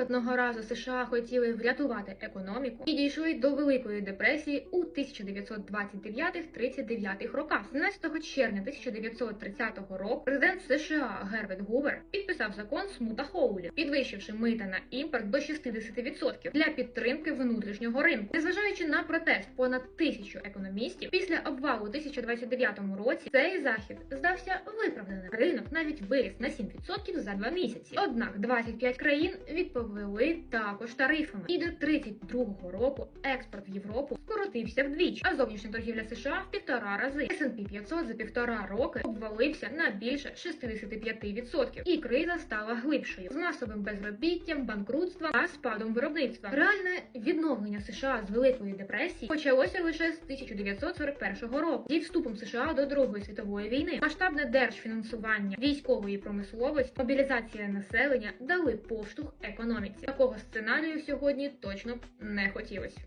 одного разу США хотіли врятувати економіку і дійшли до Великої депресії у 1929-39 роках. 17 червня 1930 року президент США Герберт Гувер підписав закон Смута Хоулі, підвищивши мита на імпорт до 60% для підтримки внутрішнього ринку. Незважаючи на протест понад тисячу економістів, після обвалу у 2029 році цей захід здався виправданим. Ринок навіть виріс на 7% за два місяці. Однак 25 країн відповіли також тарифами, і до 32-го року експорт в Європу скоротився вдвічі, а зовнішня торгівля США в півтора рази. S&P 500 за півтора роки обвалився на більше 65%. І криза стала глибшою з масовим безробіттям, банкрутством та спадом виробництва. Реальне відновлення США з Великої депресії почалося лише з 1941 року зі вступом США до Другої світової війни. Масштабне держфінансування військової промисловості, мобілізація населення дали поштовх економіці. Такого сценарію сьогодні точно не хотілося.